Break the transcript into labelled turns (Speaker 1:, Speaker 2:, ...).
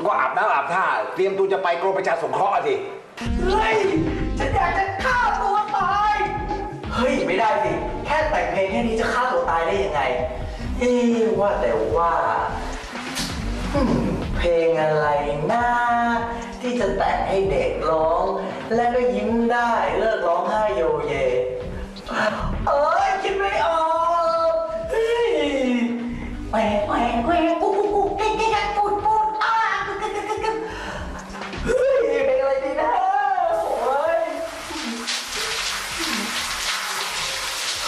Speaker 1: แล้วก็อาบน้ำอาบท่า เตรียมตัวจะไปกรมประชาสงเคราะห์อะสิ
Speaker 2: เฮ้ยฉันอยากจะฆ่าตัวตาย เฮ้ย ไม่ได้สิ แค่แต่งเพลงแค่นี้จะฆ่าตัวตายได้ยังไง เอ๊ะว่าแต่ว่าอืมเพลงอะไรนะที่จะแต่งให้เด็กร้อง และก็ยิ้มได้เลิกร้องไห้โยเย เอ้ยคิดไม่ออกเฮ้ยแหวกแหวกแหวกกุ๊ เ